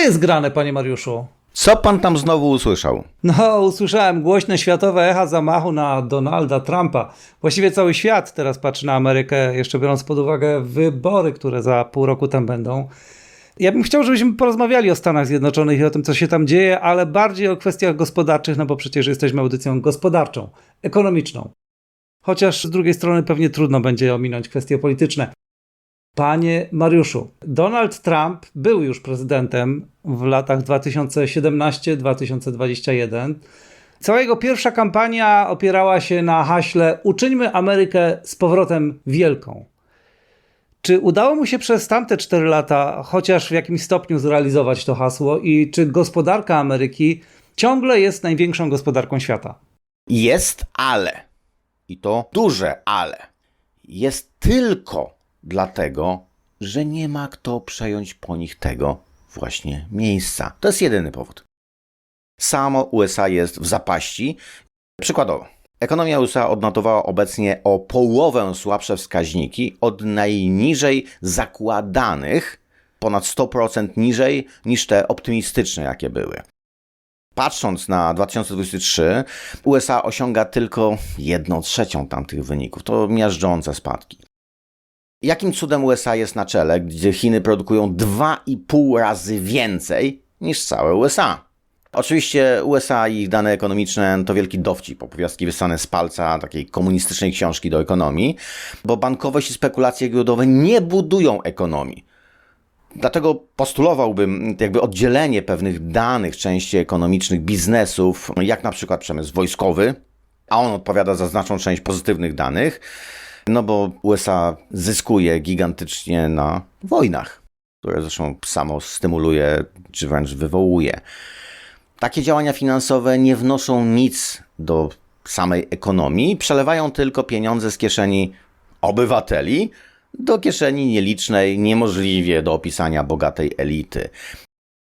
jest grane, panie Mariuszu? Co pan tam znowu usłyszał? No, usłyszałem głośne światowe echa zamachu na Donalda Trumpa. Właściwie cały świat teraz patrzy na Amerykę, jeszcze biorąc pod uwagę wybory, które za pół roku tam będą. Ja bym chciał, żebyśmy porozmawiali o Stanach Zjednoczonych i o tym, co się tam dzieje, ale bardziej o kwestiach gospodarczych, no bo przecież jesteśmy audycją gospodarczą, ekonomiczną. Chociaż z drugiej strony pewnie trudno będzie ominąć kwestie polityczne. Panie Mariuszu, Donald Trump był już prezydentem w latach 2017-2021. Cała jego pierwsza kampania opierała się na haśle Uczyńmy Amerykę z powrotem wielką. Czy udało mu się przez tamte 4 lata chociaż w jakimś stopniu zrealizować to hasło i czy gospodarka Ameryki ciągle jest największą gospodarką świata? Jest ale. I to duże ale. Jest tylko dlatego, że nie ma kto przejąć po nich tego właśnie miejsca. To jest jedyny powód. Samo USA jest w zapaści. Przykładowo, ekonomia USA odnotowała obecnie o połowę słabsze wskaźniki od najniżej zakładanych, ponad 100% niżej niż te optymistyczne, jakie były. Patrząc na 2023, USA osiąga tylko 1 trzecią tamtych wyników. To miażdżące spadki. Jakim cudem USA jest na czele, gdzie Chiny produkują 2,5 razy więcej niż całe USA? Oczywiście USA i ich dane ekonomiczne to wielki dowcip, opowiastki wysane z palca takiej komunistycznej książki do ekonomii, bo bankowość i spekulacje giełdowe nie budują ekonomii. Dlatego postulowałbym jakby oddzielenie pewnych danych części ekonomicznych biznesów, jak na przykład przemysł wojskowy, a on odpowiada za znaczną część pozytywnych danych, no bo USA zyskuje gigantycznie na wojnach, które zresztą samo stymuluje, czy wręcz wywołuje. Takie działania finansowe nie wnoszą nic do samej ekonomii, przelewają tylko pieniądze z kieszeni obywateli do kieszeni nielicznej, niemożliwie do opisania bogatej elity.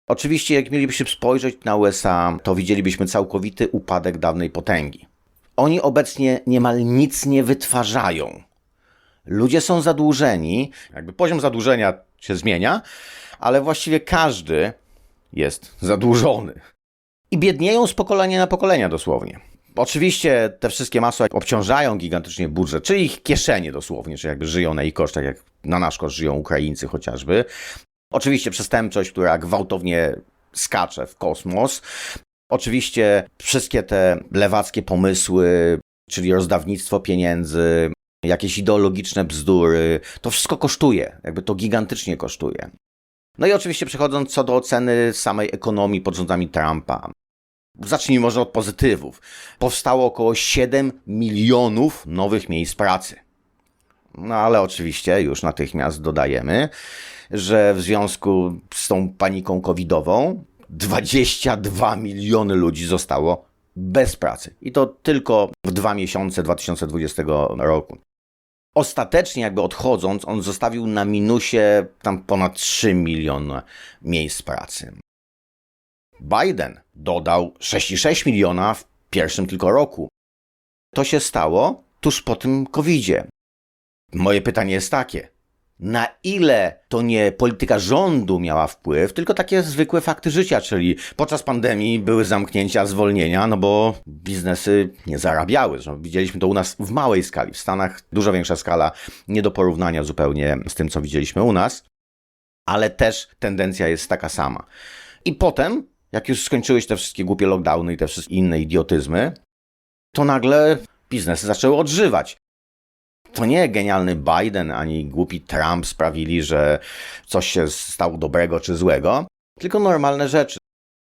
Oczywiście, jak mielibyśmy spojrzeć na USA, to widzielibyśmy całkowity upadek dawnej potęgi. Oni obecnie niemal nic nie wytwarzają. Ludzie są zadłużeni, jakby poziom zadłużenia się zmienia, ale właściwie każdy jest zadłużony. I biednieją z pokolenia na pokolenia dosłownie. Oczywiście te wszystkie masła obciążają gigantycznie budżet, czyli ich kieszenie dosłownie, czy jakby żyją na ich kosztach, jak na nasz koszt żyją Ukraińcy chociażby. Oczywiście przestępczość, która gwałtownie skacze w kosmos. Oczywiście wszystkie te lewackie pomysły, czyli rozdawnictwo pieniędzy, jakieś ideologiczne bzdury, to wszystko kosztuje, jakby to gigantycznie kosztuje. No i oczywiście przechodząc co do oceny samej ekonomii pod rządami Trumpa. Zacznijmy może od pozytywów. Powstało około 7 milionów nowych miejsc pracy. No ale oczywiście już natychmiast dodajemy, że w związku z tą paniką covidową 22 miliony ludzi zostało bez pracy. I to tylko w dwa miesiące 2020 roku. Ostatecznie jakby odchodząc, on zostawił na minusie tam ponad 3 miliony miejsc pracy. Biden dodał 6,6 miliona w pierwszym tylko roku. To się stało tuż po tym covidzie. Moje pytanie jest takie. Na ile to nie polityka rządu miała wpływ, tylko takie zwykłe fakty życia, czyli podczas pandemii były zamknięcia, zwolnienia, no bo biznesy nie zarabiały. Widzieliśmy to u nas w małej skali, w Stanach dużo większa skala, nie do porównania zupełnie z tym, co widzieliśmy u nas, ale też tendencja jest taka sama. I potem jak już skończyłeś te wszystkie głupie lockdowny i te wszystkie inne idiotyzmy, to nagle biznesy zaczęły odżywać. To nie genialny Biden ani głupi Trump sprawili, że coś się stało dobrego czy złego, tylko normalne rzeczy.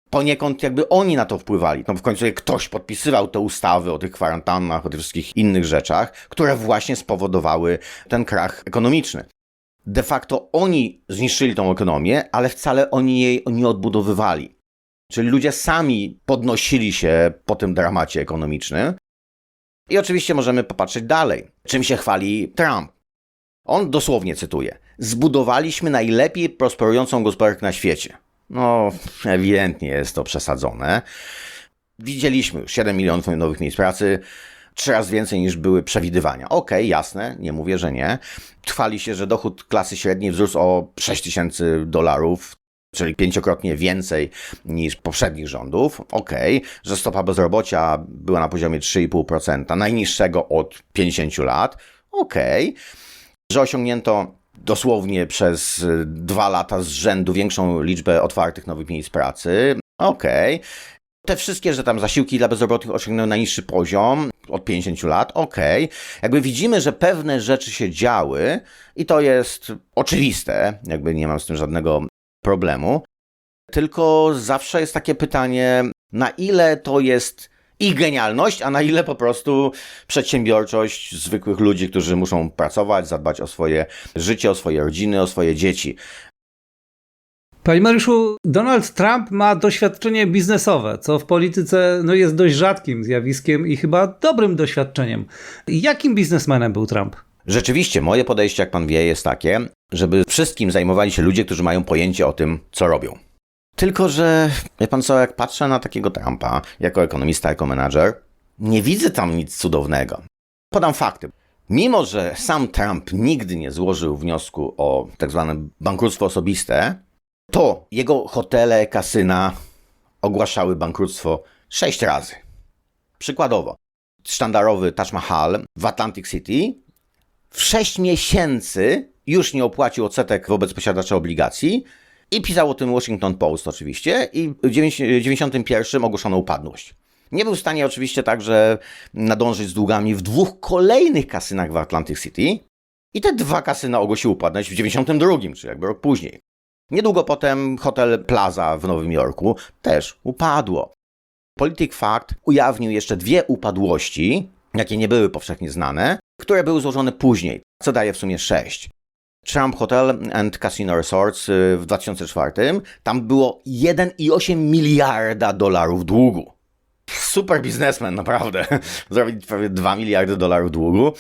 Poniekąd jakby oni na to wpływali. No w końcu ktoś podpisywał te ustawy o tych kwarantannach, o tych wszystkich innych rzeczach, które właśnie spowodowały ten krach ekonomiczny. De facto oni zniszczyli tą ekonomię, ale wcale oni jej nie odbudowywali. Czyli ludzie sami podnosili się po tym dramacie ekonomicznym. I oczywiście możemy popatrzeć dalej. Czym się chwali Trump? On dosłownie cytuje: Zbudowaliśmy najlepiej prosperującą gospodarkę na świecie. No, ewidentnie jest to przesadzone. Widzieliśmy już 7 milionów nowych miejsc pracy, trzy razy więcej niż były przewidywania. Okej, okay, jasne, nie mówię, że nie. Chwali się, że dochód klasy średniej wzrósł o 6 tysięcy dolarów czyli pięciokrotnie więcej niż poprzednich rządów. Okej, że stopa bezrobocia była na poziomie 3,5%, najniższego od 50 lat. Okej, że osiągnięto dosłownie przez y, dwa lata z rzędu większą liczbę otwartych nowych miejsc pracy. Okej. Te wszystkie, że tam zasiłki dla bezrobotnych osiągnęły najniższy poziom od 50 lat, okej. Jakby widzimy, że pewne rzeczy się działy i to jest oczywiste, jakby nie mam z tym żadnego problemu. Tylko zawsze jest takie pytanie, na ile to jest ich genialność, a na ile po prostu przedsiębiorczość zwykłych ludzi, którzy muszą pracować, zadbać o swoje życie, o swoje rodziny, o swoje dzieci. Panie Mariuszu, Donald Trump ma doświadczenie biznesowe, co w polityce no, jest dość rzadkim zjawiskiem i chyba dobrym doświadczeniem. Jakim biznesmenem był Trump? Rzeczywiście, moje podejście, jak pan wie, jest takie, żeby wszystkim zajmowali się ludzie, którzy mają pojęcie o tym, co robią. Tylko, że wie pan co, jak patrzę na takiego Trumpa, jako ekonomista, jako menadżer, nie widzę tam nic cudownego. Podam fakty. Mimo, że sam Trump nigdy nie złożył wniosku o tak zwane bankructwo osobiste, to jego hotele, kasyna ogłaszały bankructwo sześć razy. Przykładowo, sztandarowy Taj Mahal w Atlantic City w 6 miesięcy już nie opłacił odsetek wobec posiadacza obligacji i pisał o tym Washington Post oczywiście i w 91 ogłoszono upadłość. Nie był w stanie oczywiście także nadążyć z długami w dwóch kolejnych kasynach w Atlantic City i te dwa kasyna ogłosiły upadłość w 92, czyli jakby rok później. Niedługo potem hotel Plaza w Nowym Jorku też upadło. Polityk Fact ujawnił jeszcze dwie upadłości, jakie nie były powszechnie znane, które były złożone później, co daje w sumie sześć. Trump Hotel and Casino Resorts y, w 2004, tam było 1,8 miliarda dolarów długu. Super biznesmen, naprawdę. Zrobić prawie 2 miliardy dolarów długu.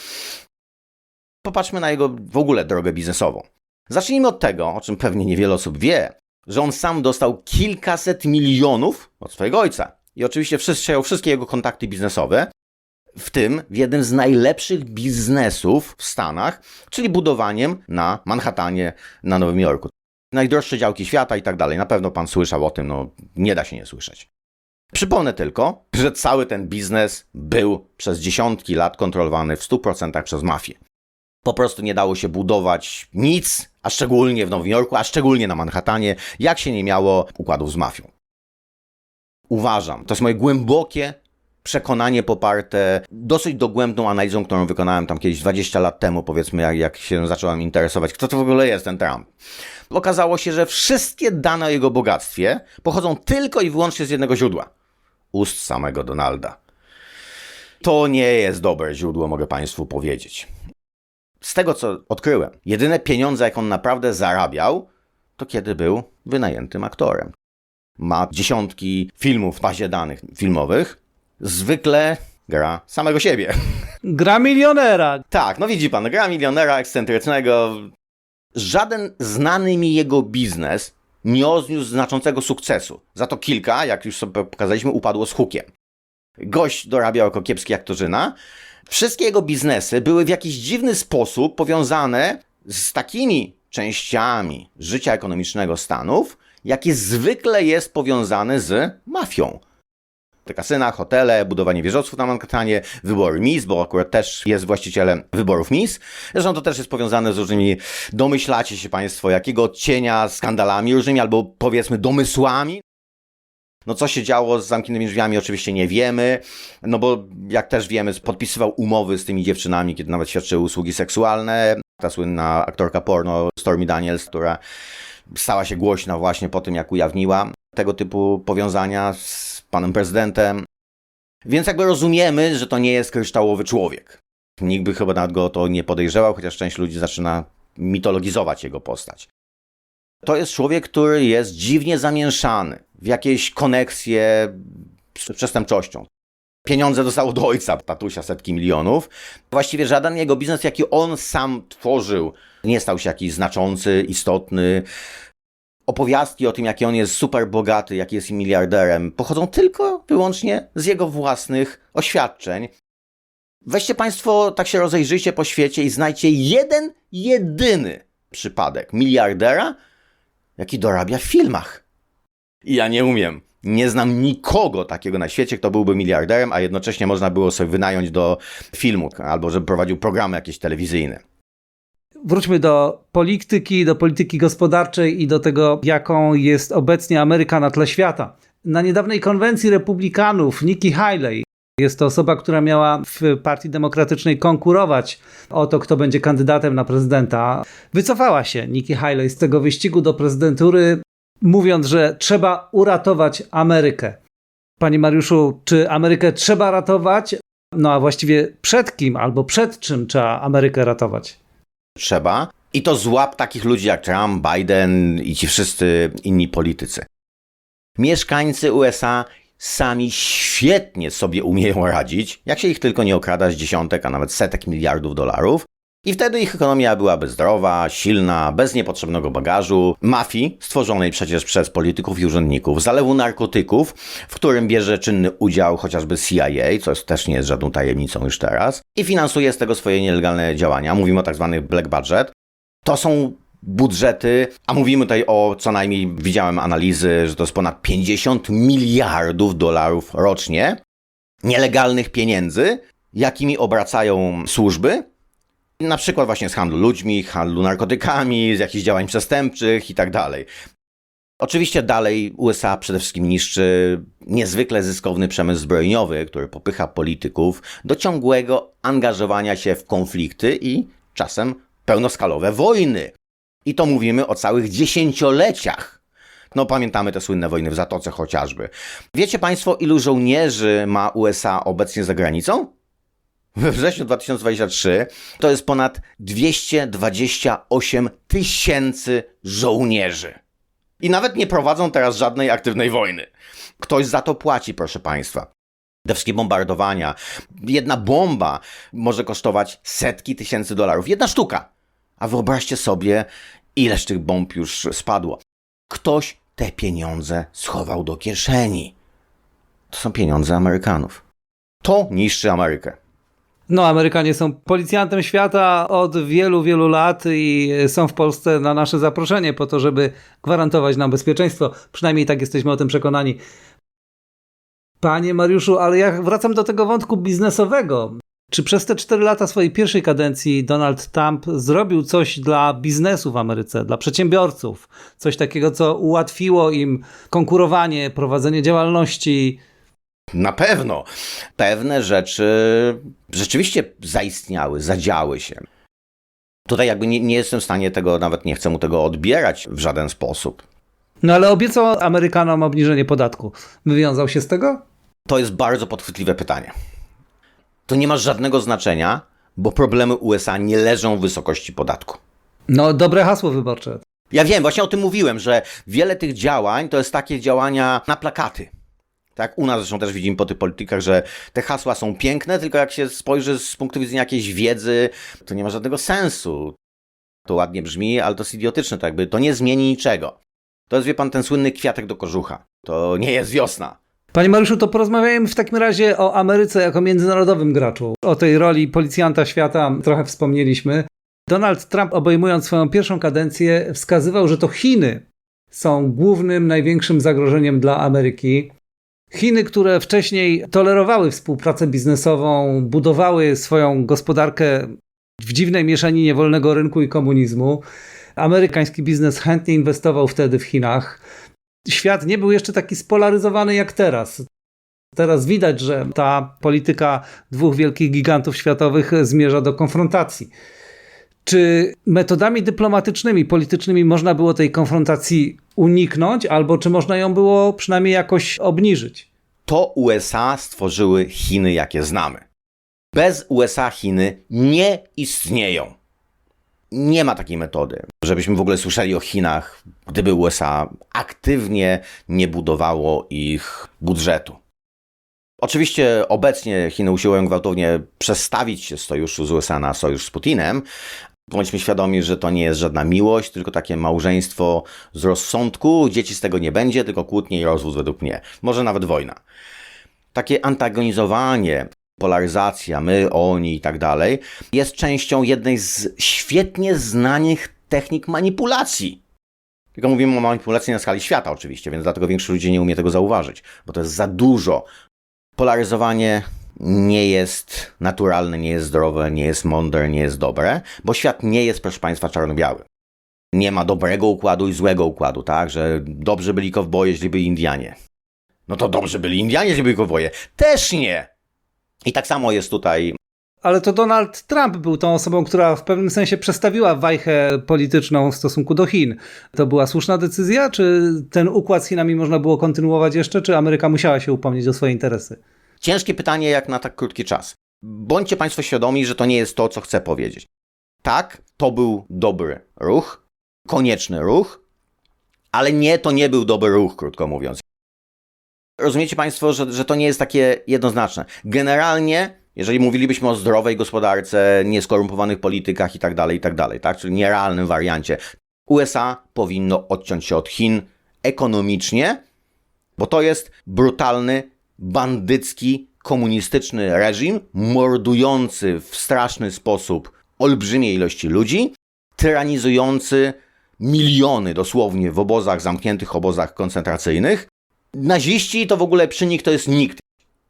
Popatrzmy na jego w ogóle drogę biznesową. Zacznijmy od tego, o czym pewnie niewiele osób wie, że on sam dostał kilkaset milionów od swojego ojca. I oczywiście przejął wszystkie jego kontakty biznesowe, w tym w jednym z najlepszych biznesów w Stanach, czyli budowaniem na Manhattanie, na Nowym Jorku. Najdroższe działki świata i tak dalej. Na pewno pan słyszał o tym, no nie da się nie słyszeć. Przypomnę tylko, że cały ten biznes był przez dziesiątki lat kontrolowany w 100% przez mafię. Po prostu nie dało się budować nic, a szczególnie w Nowym Jorku, a szczególnie na Manhattanie, jak się nie miało układów z mafią. Uważam, to jest moje głębokie przekonanie poparte dosyć dogłębną analizą, którą wykonałem tam kiedyś 20 lat temu, powiedzmy, jak, jak się zacząłem interesować, kto to w ogóle jest ten Trump. Okazało się, że wszystkie dane o jego bogactwie pochodzą tylko i wyłącznie z jednego źródła. Ust samego Donalda. To nie jest dobre źródło, mogę Państwu powiedzieć. Z tego, co odkryłem, jedyne pieniądze, jak on naprawdę zarabiał, to kiedy był wynajętym aktorem. Ma dziesiątki filmów w bazie danych filmowych, zwykle gra samego siebie. Gra milionera. Tak, no widzi pan, gra milionera ekscentrycznego. Żaden znany mi jego biznes nie odniósł znaczącego sukcesu. Za to kilka, jak już sobie pokazaliśmy, upadło z hukiem. Gość dorabiał jako kiepski aktorzyna. Wszystkie jego biznesy były w jakiś dziwny sposób powiązane z takimi częściami życia ekonomicznego Stanów, jakie zwykle jest powiązane z mafią te kasyna, hotele, budowanie wieżowców na Manhattanie, wybory Miss, bo akurat też jest właścicielem wyborów Miss. Zresztą to też jest powiązane z różnymi, domyślacie się Państwo, jakiego odcienia skandalami różnymi, albo powiedzmy domysłami. No co się działo z zamkniętymi drzwiami oczywiście nie wiemy, no bo jak też wiemy, podpisywał umowy z tymi dziewczynami, kiedy nawet świadczyły usługi seksualne. Ta słynna aktorka porno Stormy Daniels, która stała się głośna właśnie po tym, jak ujawniła tego typu powiązania z panem prezydentem. Więc jakby rozumiemy, że to nie jest kryształowy człowiek. Nikt by chyba nawet go o to nie podejrzewał, chociaż część ludzi zaczyna mitologizować jego postać. To jest człowiek, który jest dziwnie zamieszany w jakieś koneksje z przestępczością. Pieniądze dostał od ojca, tatusia setki milionów. Właściwie żaden jego biznes, jaki on sam tworzył, nie stał się jakiś znaczący, istotny opowiastki o tym, jaki on jest super bogaty, jaki jest miliarderem, pochodzą tylko wyłącznie z jego własnych oświadczeń. Weźcie Państwo, tak się rozejrzyjcie po świecie i znajdźcie jeden, jedyny przypadek miliardera, jaki dorabia w filmach. I ja nie umiem. Nie znam nikogo takiego na świecie, kto byłby miliarderem, a jednocześnie można było sobie wynająć do filmu albo żeby prowadził programy jakieś telewizyjne. Wróćmy do polityki, do polityki gospodarczej i do tego, jaką jest obecnie Ameryka na tle świata. Na niedawnej konwencji republikanów Nikki Haley, jest to osoba, która miała w Partii Demokratycznej konkurować o to, kto będzie kandydatem na prezydenta, wycofała się Nikki Haley z tego wyścigu do prezydentury, mówiąc, że trzeba uratować Amerykę. Panie Mariuszu, czy Amerykę trzeba ratować? No a właściwie przed kim albo przed czym trzeba Amerykę ratować? Trzeba. I to złap takich ludzi jak Trump, Biden i ci wszyscy inni politycy. Mieszkańcy USA sami świetnie sobie umieją radzić, jak się ich tylko nie okrada z dziesiątek, a nawet setek miliardów dolarów. I wtedy ich ekonomia byłaby zdrowa, silna, bez niepotrzebnego bagażu, mafii, stworzonej przecież przez polityków i urzędników, zalewu narkotyków, w którym bierze czynny udział chociażby CIA, co też nie jest żadną tajemnicą już teraz, i finansuje z tego swoje nielegalne działania. Mówimy o tak zwanych black budget. To są budżety, a mówimy tutaj o co najmniej, widziałem analizy, że to jest ponad 50 miliardów dolarów rocznie nielegalnych pieniędzy, jakimi obracają służby, na przykład właśnie z handlu ludźmi, handlu narkotykami, z jakichś działań przestępczych i tak dalej. Oczywiście dalej USA przede wszystkim niszczy niezwykle zyskowny przemysł zbrojeniowy, który popycha polityków do ciągłego angażowania się w konflikty i czasem pełnoskalowe wojny. I to mówimy o całych dziesięcioleciach. No pamiętamy te słynne wojny w Zatoce chociażby. Wiecie Państwo, ilu żołnierzy ma USA obecnie za granicą? We wrześniu 2023 to jest ponad 228 tysięcy żołnierzy. I nawet nie prowadzą teraz żadnej aktywnej wojny. Ktoś za to płaci, proszę Państwa. Te wszystkie bombardowania. Jedna bomba może kosztować setki tysięcy dolarów. Jedna sztuka. A wyobraźcie sobie, ileż tych bomb już spadło. Ktoś te pieniądze schował do kieszeni. To są pieniądze Amerykanów. To niszczy Amerykę. No, Amerykanie są policjantem świata od wielu, wielu lat i są w Polsce na nasze zaproszenie po to, żeby gwarantować nam bezpieczeństwo. Przynajmniej tak jesteśmy o tym przekonani. Panie Mariuszu, ale ja wracam do tego wątku biznesowego. Czy przez te cztery lata swojej pierwszej kadencji Donald Trump zrobił coś dla biznesu w Ameryce, dla przedsiębiorców? Coś takiego, co ułatwiło im konkurowanie, prowadzenie działalności? Na pewno. Pewne rzeczy rzeczywiście zaistniały, zadziały się. Tutaj jakby nie, nie jestem w stanie tego, nawet nie chcę mu tego odbierać w żaden sposób. No ale obiecał Amerykanom obniżenie podatku. Wywiązał się z tego? To jest bardzo podchwytliwe pytanie. To nie ma żadnego znaczenia, bo problemy USA nie leżą w wysokości podatku. No, dobre hasło wyborcze. Ja wiem, właśnie o tym mówiłem, że wiele tych działań to jest takie działania na plakaty. Tak, u nas zresztą też widzimy po tych politykach, że te hasła są piękne, tylko jak się spojrzy z punktu widzenia jakiejś wiedzy, to nie ma żadnego sensu. To ładnie brzmi, ale to jest idiotyczne, to jakby to nie zmieni niczego. To jest, wie pan, ten słynny kwiatek do kożucha. To nie jest wiosna. Panie Mariuszu, to porozmawiajmy w takim razie o Ameryce jako międzynarodowym graczu. O tej roli policjanta świata trochę wspomnieliśmy. Donald Trump, obejmując swoją pierwszą kadencję, wskazywał, że to Chiny są głównym, największym zagrożeniem dla Ameryki. Chiny, które wcześniej tolerowały współpracę biznesową, budowały swoją gospodarkę w dziwnej mieszaninie wolnego rynku i komunizmu. Amerykański biznes chętnie inwestował wtedy w Chinach. Świat nie był jeszcze taki spolaryzowany jak teraz. Teraz widać, że ta polityka dwóch wielkich gigantów światowych zmierza do konfrontacji. Czy metodami dyplomatycznymi, politycznymi można było tej konfrontacji uniknąć, albo czy można ją było przynajmniej jakoś obniżyć? To USA stworzyły Chiny, jakie znamy. Bez USA Chiny nie istnieją. Nie ma takiej metody, żebyśmy w ogóle słyszeli o Chinach, gdyby USA aktywnie nie budowało ich budżetu. Oczywiście obecnie Chiny usiłują gwałtownie przestawić się z sojuszu z USA na sojusz z Putinem. Bądźmy świadomi, że to nie jest żadna miłość, tylko takie małżeństwo z rozsądku. Dzieci z tego nie będzie, tylko kłótnie i rozwód według mnie. Może nawet wojna. Takie antagonizowanie, polaryzacja, my, oni i tak dalej, jest częścią jednej z świetnie znanych technik manipulacji. Tylko mówimy o manipulacji na skali świata oczywiście, więc dlatego większość ludzi nie umie tego zauważyć, bo to jest za dużo. Polaryzowanie nie jest naturalne, nie jest zdrowe, nie jest mądre, nie jest dobre, bo świat nie jest, proszę Państwa, czarno-biały. Nie ma dobrego układu i złego układu, tak? Że dobrze byli kowboje, źli byli Indianie. No to dobrze byli Indianie, źli byli kowboje. Też nie! I tak samo jest tutaj Ale to Donald Trump był tą osobą, która w pewnym sensie przestawiła wajchę polityczną w stosunku do Chin. To była słuszna decyzja? Czy ten układ z Chinami można było kontynuować jeszcze? Czy Ameryka musiała się upomnieć o swoje interesy? Ciężkie pytanie jak na tak krótki czas. Bądźcie Państwo świadomi, że to nie jest to, co chcę powiedzieć. Tak, to był dobry ruch, konieczny ruch, ale nie, to nie był dobry ruch, krótko mówiąc. Rozumiecie Państwo, że, że to nie jest takie jednoznaczne. Generalnie, jeżeli mówilibyśmy o zdrowej gospodarce, nieskorumpowanych politykach i tak dalej, i tak tak, czyli nierealnym wariancie, USA powinno odciąć się od Chin ekonomicznie, bo to jest brutalny, bandycki, komunistyczny reżim, mordujący w straszny sposób olbrzymie ilości ludzi, tyranizujący miliony dosłownie w obozach, zamkniętych obozach koncentracyjnych. Naziści to w ogóle przy nich to jest nikt.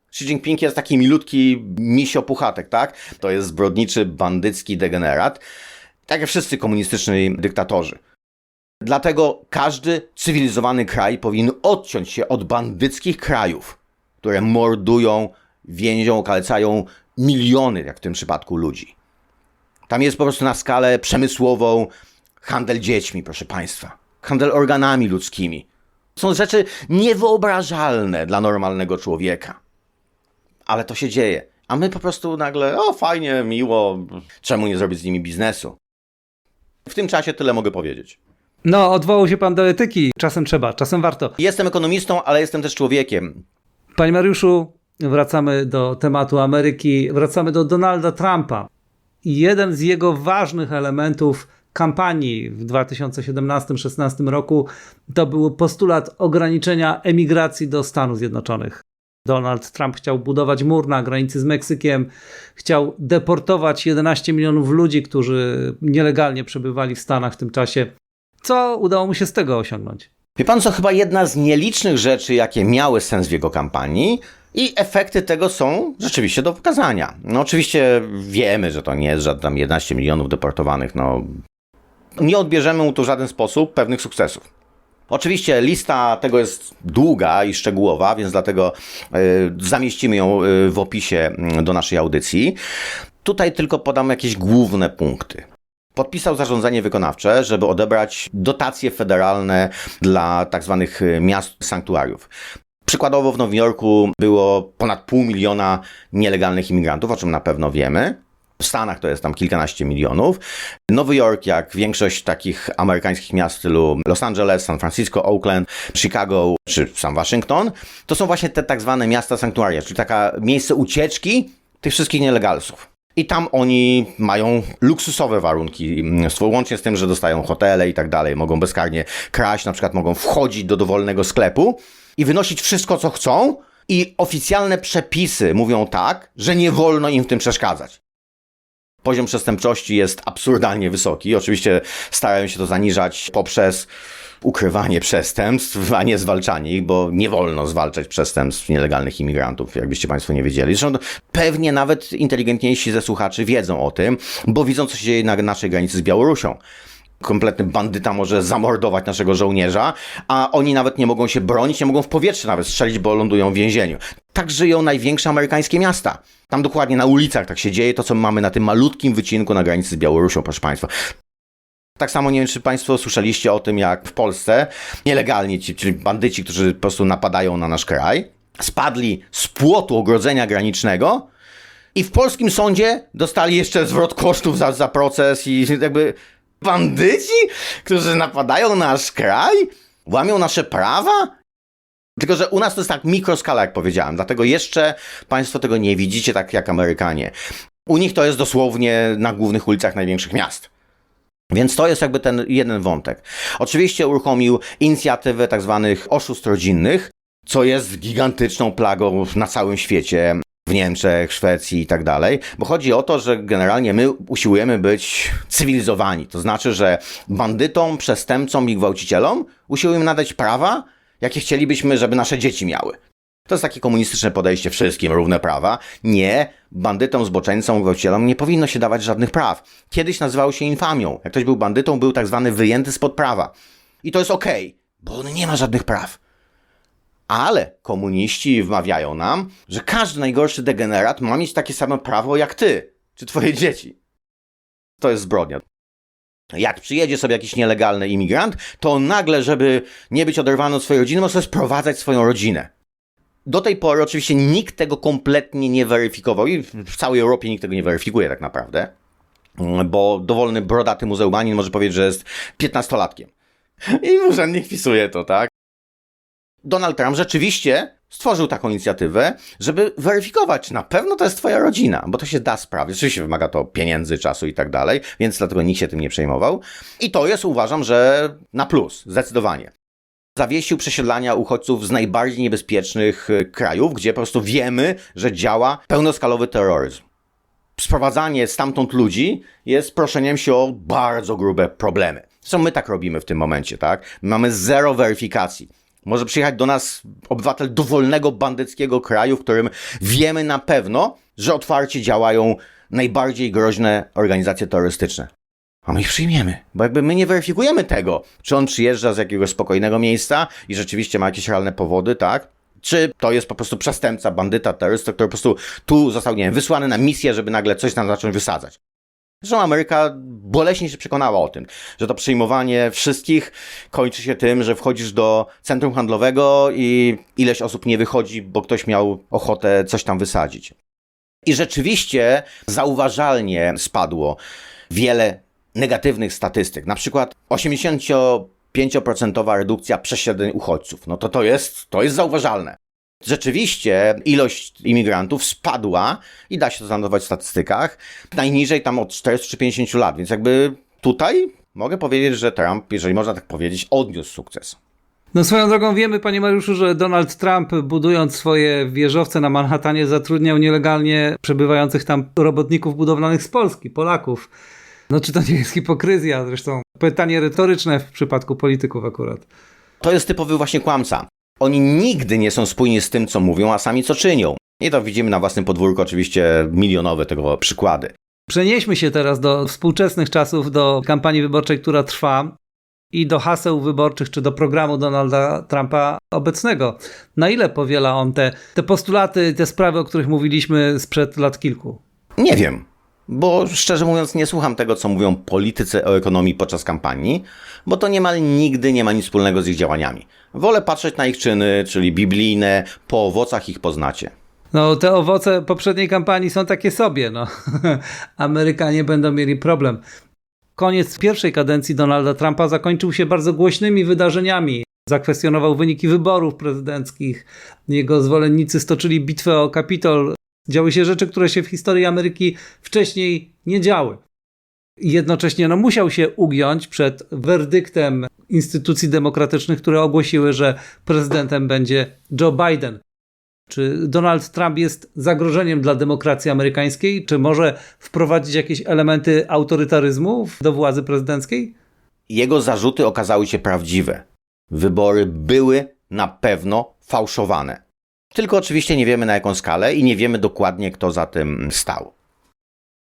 Xi Jinping jest taki milutki misio puchatek, tak? To jest zbrodniczy, bandycki degenerat. Tak jak wszyscy komunistyczni dyktatorzy. Dlatego każdy cywilizowany kraj powinien odciąć się od bandyckich krajów, które mordują, więzią, okalecają miliony, jak w tym przypadku, ludzi. Tam jest po prostu na skalę przemysłową handel dziećmi, proszę Państwa. Handel organami ludzkimi. Są rzeczy niewyobrażalne dla normalnego człowieka. Ale to się dzieje. A my po prostu nagle, o fajnie, miło, czemu nie zrobić z nimi biznesu? W tym czasie tyle mogę powiedzieć. No, odwołał się pan do etyki. Czasem trzeba, czasem warto. Jestem ekonomistą, ale jestem też człowiekiem. Panie Mariuszu, wracamy do tematu Ameryki, wracamy do Donalda Trumpa. Jeden z jego ważnych elementów kampanii w 2017-16 roku to był postulat ograniczenia emigracji do Stanów Zjednoczonych. Donald Trump chciał budować mur na granicy z Meksykiem, chciał deportować 11 milionów ludzi, którzy nielegalnie przebywali w Stanach w tym czasie. Co udało mu się z tego osiągnąć? Wie pan, co chyba jedna z nielicznych rzeczy, jakie miały sens w jego kampanii, i efekty tego są rzeczywiście do pokazania. No oczywiście wiemy, że to nie jest żadne tam 11 milionów deportowanych, no nie odbierzemy mu tu w żaden sposób pewnych sukcesów. Oczywiście lista tego jest długa i szczegółowa, więc dlatego y, zamieścimy ją y, w opisie y, do naszej audycji. Tutaj tylko podam jakieś główne punkty. Podpisał zarządzenie wykonawcze, żeby odebrać dotacje federalne dla tak zwanych y, miast sanktuariów. Przykładowo w Nowym Jorku było ponad pół miliona nielegalnych imigrantów, o czym na pewno wiemy. W Stanach to jest tam kilkanaście milionów. Nowy Jork, jak większość takich amerykańskich miast w stylu Los Angeles, San Francisco, Oakland, Chicago czy sam Waszyngton, to są właśnie te tak zwane miasta sanktuaria, czyli taka miejsce ucieczki tych wszystkich nielegalsów. I tam oni mają luksusowe warunki, łącznie z tym, że dostają hotele i tak dalej, mogą bezkarnie kraść, na przykład mogą wchodzić do dowolnego sklepu i wynosić wszystko, co chcą, i oficjalne przepisy mówią tak, że nie wolno im w tym przeszkadzać. Poziom przestępczości jest absurdalnie wysoki. Oczywiście starają się to zaniżać poprzez ukrywanie przestępstw, a nie zwalczanie ich, bo nie wolno zwalczać przestępstw nielegalnych imigrantów, jakbyście Państwo nie wiedzieli. Zresztą pewnie nawet inteligentniejsi ze słuchaczy wiedzą o tym, bo widzą, co się dzieje na naszej granicy z Białorusią. Kompletny bandyta może zamordować naszego żołnierza, a oni nawet nie mogą się bronić, nie mogą w powietrze nawet strzelić, bo lądują w więzieniu. Tak żyją największe amerykańskie miasta. Tam dokładnie na ulicach tak się dzieje, to co mamy na tym malutkim wycinku na granicy z Białorusią, proszę Państwa. Tak samo nie wiem, czy Państwo słyszeliście o tym, jak w Polsce nielegalnie ci, czyli bandyci, którzy po prostu napadają na nasz kraj, spadli z płotu ogrodzenia granicznego i w polskim sądzie dostali jeszcze zwrot kosztów za, za proces i jakby bandyci, którzy napadają na nasz kraj, łamią nasze prawa. Tylko, że u nas to jest tak mikroskala, jak powiedziałem, dlatego jeszcze Państwo tego nie widzicie tak jak Amerykanie. U nich to jest dosłownie na głównych ulicach największych miast. Więc to jest jakby ten jeden wątek. Oczywiście uruchomił inicjatywę tak zwanych oszustw rodzinnych, co jest gigantyczną plagą na całym świecie. w Niemczech, Szwecji i tak dalej, bo chodzi o to, że generalnie my usiłujemy być cywilizowani. To znaczy, że bandytom, przestępcom i gwałcicielom usiłujemy nadać prawa, jakie chcielibyśmy, żeby nasze dzieci miały. To jest takie komunistyczne podejście wszystkim, równe prawa. Nie, bandytom, zboczeńcom, gwałcicielom nie powinno się dawać żadnych praw. Kiedyś nazywało się infamią. Jak ktoś był bandytą, był tak zwany wyjęty spod prawa. I to jest okej, bo on nie ma żadnych praw. Ale komuniści wmawiają nam, że każdy najgorszy degenerat ma mieć takie samo prawo jak ty, czy twoje dzieci. To jest zbrodnia. Jak przyjedzie sobie jakiś nielegalny imigrant, to nagle, żeby nie być oderwany od swojej rodziny, może sprowadzać swoją rodzinę. Do tej pory oczywiście nikt tego kompletnie nie weryfikował i w całej Europie nikt tego nie weryfikuje tak naprawdę, bo dowolny brodaty muzełmanin może powiedzieć, że jest 15-latkiem. I urzędnik wpisuje to, tak? Donald Trump rzeczywiście stworzył taką inicjatywę, żeby weryfikować, czy na pewno to jest twoja rodzina, bo to się da sprawdzić. Oczywiście wymaga to pieniędzy, czasu i tak dalej, więc dlatego nikt się tym nie przejmował. I to jest, uważam, że na plus, zdecydowanie. Zawiesił przesiedlania uchodźców z najbardziej niebezpiecznych y, krajów, gdzie po prostu wiemy, że działa pełnoskalowy terroryzm. Sprowadzanie stamtąd ludzi jest proszeniem się o bardzo grube problemy. Zresztą my tak robimy w tym momencie, tak? Mamy zero weryfikacji. Może przyjechać do nas obywatel dowolnego bandyckiego kraju, w którym wiemy na pewno, że otwarcie działają najbardziej groźne organizacje terrorystyczne. A my ich przyjmiemy, bo jakby my nie weryfikujemy tego, czy on przyjeżdża z jakiegoś spokojnego miejsca i rzeczywiście ma jakieś realne powody, tak? Czy to jest po prostu przestępca, bandyta, terrorysta, który po prostu tu został, nie wiem, wysłany na misję, żeby nagle coś tam zacząć wysadzać. Zresztą Ameryka boleśnie się przekonała o tym, że to przyjmowanie wszystkich kończy się tym, że wchodzisz do centrum handlowego i ileś osób nie wychodzi, bo ktoś miał ochotę coś tam wysadzić. I rzeczywiście zauważalnie spadło wiele negatywnych statystyk. Na przykład 85% redukcja przesiedleń uchodźców. No to to jest, to jest zauważalne. Rzeczywiście ilość imigrantów spadła i da się to zanotować w statystykach. Najniżej tam od 40 czy 50 lat, więc jakby tutaj mogę powiedzieć, że Trump, jeżeli można tak powiedzieć, odniósł sukces. No swoją drogą wiemy, panie Mariuszu, że Donald Trump budując swoje wieżowce na Manhattanie zatrudniał nielegalnie przebywających tam robotników budowlanych z Polski, Polaków. No czy to nie jest hipokryzja? Zresztą pytanie retoryczne w przypadku polityków akurat. To jest typowy właśnie kłamca. Oni nigdy nie są spójni z tym, co mówią, a sami co czynią. I to widzimy na własnym podwórku oczywiście milionowe tego przykłady. Przenieśmy się teraz do współczesnych czasów, do kampanii wyborczej, która trwa i do haseł wyborczych, czy do programu Donalda Trumpa obecnego. Na ile powiela on te, te postulaty, te sprawy, o których mówiliśmy sprzed lat kilku? Nie wiem, bo szczerze mówiąc nie słucham tego, co mówią politycy o ekonomii podczas kampanii, bo to niemal nigdy nie ma nic wspólnego z ich działaniami. Wolę patrzeć na ich czyny, czyli biblijne, po owocach ich poznacie. No, te owoce poprzedniej kampanii są takie sobie. No. Amerykanie będą mieli problem. Koniec pierwszej kadencji Donalda Trumpa zakończył się bardzo głośnymi wydarzeniami. Zakwestionował wyniki wyborów prezydenckich. Jego zwolennicy stoczyli bitwę o Kapitol. Działy się rzeczy, które się w historii Ameryki wcześniej nie działy. Jednocześnie no, musiał się ugiąć przed werdyktem instytucji demokratycznych, które ogłosiły, że prezydentem będzie Joe Biden. Czy Donald Trump jest zagrożeniem dla demokracji amerykańskiej? Czy może wprowadzić jakieś elementy autorytaryzmu do władzy prezydenckiej? Jego zarzuty okazały się prawdziwe. Wybory były na pewno fałszowane. Tylko oczywiście nie wiemy na jaką skalę i nie wiemy dokładnie, kto za tym stał.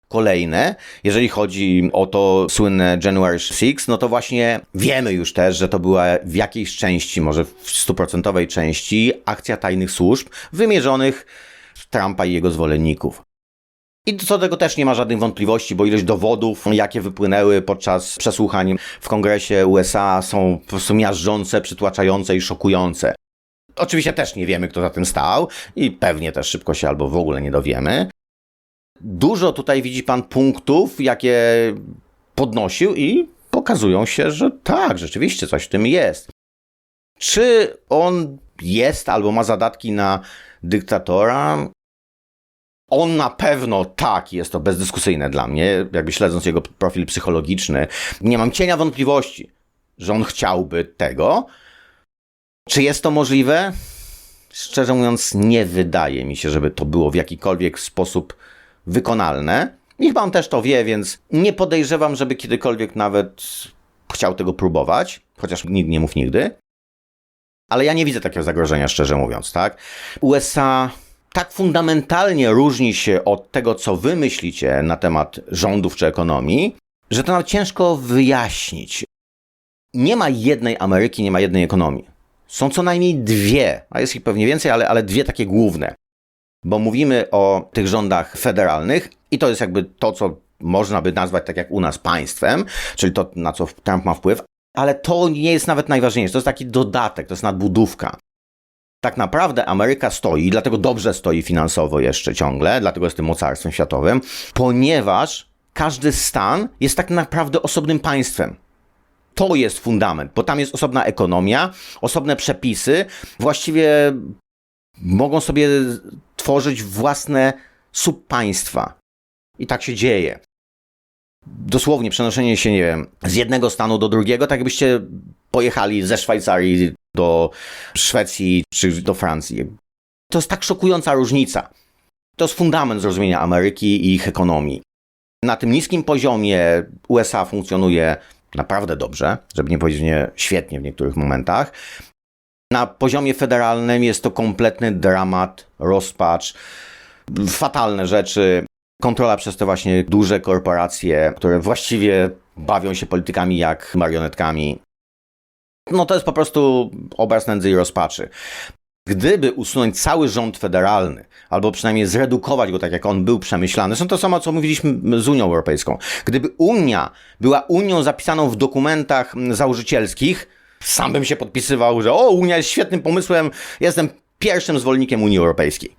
Kolejne, jeżeli chodzi o to słynne January 6, no to właśnie wiemy już też, że to była w jakiejś części, może w stuprocentowej części, akcja tajnych służb wymierzonych w Trumpa i jego zwolenników. I co do tego też nie ma żadnych wątpliwości, bo ilość dowodów, jakie wypłynęły podczas przesłuchań w Kongresie USA są po prostu miażdżące, przytłaczające i szokujące. Oczywiście też nie wiemy, kto za tym stał i pewnie też szybko się albo w ogóle nie dowiemy. Dużo tutaj widzi pan punktów, jakie podnosił i pokazują się, że tak, rzeczywiście coś w tym jest. Czy on jest albo ma zadatki na dyktatora? On na pewno tak, jest to bezdyskusyjne dla mnie, jakby śledząc jego profil psychologiczny. Nie mam cienia wątpliwości, że on chciałby tego. Czy jest to możliwe? szczerze mówiąc, nie wydaje mi się, żeby to było w jakikolwiek sposób wykonalne. Chyba on też to wie, więc nie podejrzewam, żeby kiedykolwiek nawet chciał tego próbować, chociaż nigdy nie mów nigdy. Ale ja nie widzę takiego zagrożenia, szczerze mówiąc, tak? USA tak fundamentalnie różni się od tego, co wy myślicie na temat rządów czy ekonomii, że to nawet ciężko wyjaśnić. Nie ma jednej Ameryki, nie ma jednej ekonomii. Są co najmniej dwie, a jest ich pewnie więcej, ale, ale dwie takie główne. Bo mówimy o tych rządach federalnych i to jest jakby to, co można by nazwać tak jak u nas państwem, czyli to, na co Trump ma wpływ, ale to nie jest nawet najważniejsze. To jest taki dodatek, to jest nadbudówka. Tak naprawdę Ameryka stoi, dlatego dobrze stoi finansowo jeszcze ciągle, dlatego jest tym mocarstwem światowym, ponieważ każdy stan jest tak naprawdę osobnym państwem. To jest fundament, bo tam jest osobna ekonomia, osobne przepisy. Właściwie mogą sobie tworzyć własne subpaństwa. I tak się dzieje. Dosłownie przenoszenie się, nie wiem, z jednego stanu do drugiego, tak jakbyście pojechali ze Szwajcarii do Szwecji czy do Francji. To jest tak szokująca różnica. To jest fundament zrozumienia Ameryki i ich ekonomii. Na tym niskim poziomie USA funkcjonuje naprawdę dobrze, żeby nie powiedzieć nie świetnie w niektórych momentach. Na poziomie federalnym jest to kompletny dramat, rozpacz, fatalne rzeczy, kontrola przez te właśnie duże korporacje, które właściwie bawią się politykami jak marionetkami. No to jest po prostu obraz nędzy i rozpaczy. Gdyby usunąć cały rząd federalny, albo przynajmniej zredukować go tak, jak on był przemyślany, są to samo, co mówiliśmy z Unią Europejską. Gdyby Unia była Unią zapisaną w dokumentach założycielskich, sam bym się podpisywał, że o, Unia jest świetnym pomysłem, jestem pierwszym zwolennikiem Unii Europejskiej.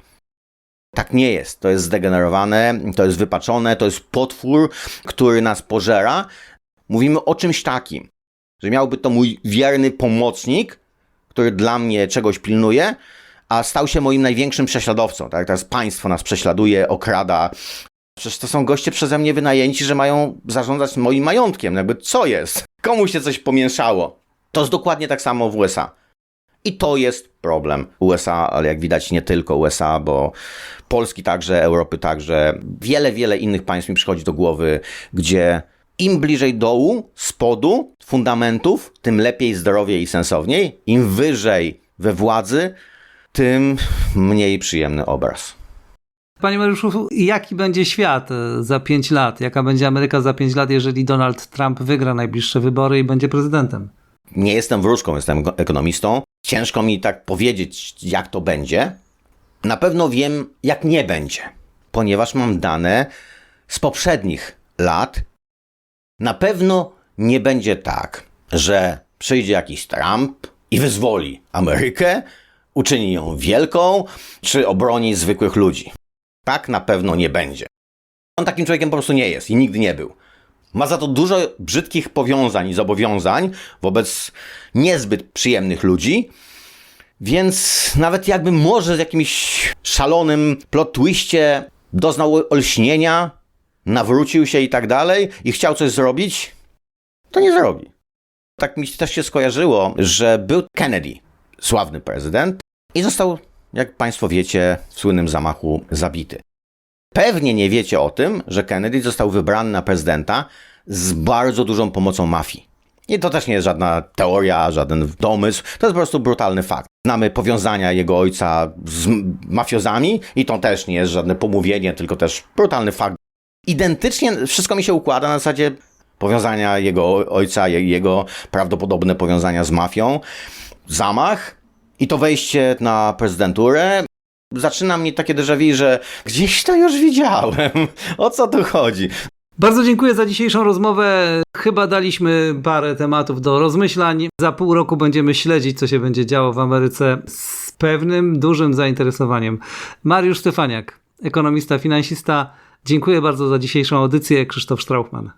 Tak nie jest. To jest zdegenerowane, to jest wypaczone, to jest potwór, który nas pożera. Mówimy o czymś takim, że miałby to mój wierny pomocnik, który dla mnie czegoś pilnuje, a stał się moim największym prześladowcą. Tak? Teraz państwo nas prześladuje, okrada. Przecież to są goście przeze mnie wynajęci, że mają zarządzać moim majątkiem. Jakby co jest? Komu się coś pomieszało? To jest dokładnie tak samo w USA. I to jest problem USA, ale jak widać nie tylko USA, bo Polski także, Europy także, wiele, wiele innych państw mi przychodzi do głowy, gdzie im bliżej dołu, spodu, fundamentów, tym lepiej, zdrowiej i sensowniej. Im wyżej we władzy, tym mniej przyjemny obraz. Panie Mariuszu, jaki będzie świat e, za 5 lat? Jaka będzie Ameryka za 5 lat, jeżeli Donald Trump wygra najbliższe wybory i będzie prezydentem? Nie jestem wróżką, jestem ekonomistą. Ciężko mi tak powiedzieć, jak to będzie. Na pewno wiem, jak nie będzie, ponieważ mam dane z poprzednich lat. Na pewno nie będzie tak, że przyjdzie jakiś Trump i wyzwoli Amerykę, uczyni ją wielką, czy obroni zwykłych ludzi. Tak na pewno nie będzie. On takim człowiekiem po prostu nie jest i nigdy nie był. Ma za to dużo brzydkich powiązań i zobowiązań wobec niezbyt przyjemnych ludzi, więc nawet jakby może z jakimś szalonym plot twiście doznał olśnienia, nawrócił się i tak dalej i chciał coś zrobić, to nie zrobi. Tak mi też się skojarzyło, że był Kennedy, sławny prezydent, i został, jak Państwo wiecie, w słynnym zamachu zabity. Pewnie nie wiecie o tym, że Kennedy został wybrany na prezydenta z bardzo dużą pomocą mafii. I to też nie jest żadna teoria, żaden domysł, to jest po prostu brutalny fakt. Znamy powiązania jego ojca z mafiozami i to też nie jest żadne pomówienie, tylko też brutalny fakt. Identycznie wszystko mi się układa na zasadzie powiązania jego ojca, jego prawdopodobne powiązania z mafią, zamach i to wejście na prezydenturę zaczyna mnie takie déjà vu, że gdzieś to już widziałem. O co tu chodzi? Bardzo dziękuję za dzisiejszą rozmowę. Chyba daliśmy parę tematów do rozmyślań. Za pół roku będziemy śledzić, co się będzie działo w Ameryce z pewnym dużym zainteresowaniem. Mariusz Stefaniak, ekonomista, finansista. Dziękuję bardzo za dzisiejszą audycję. Krzysztof Strauchman.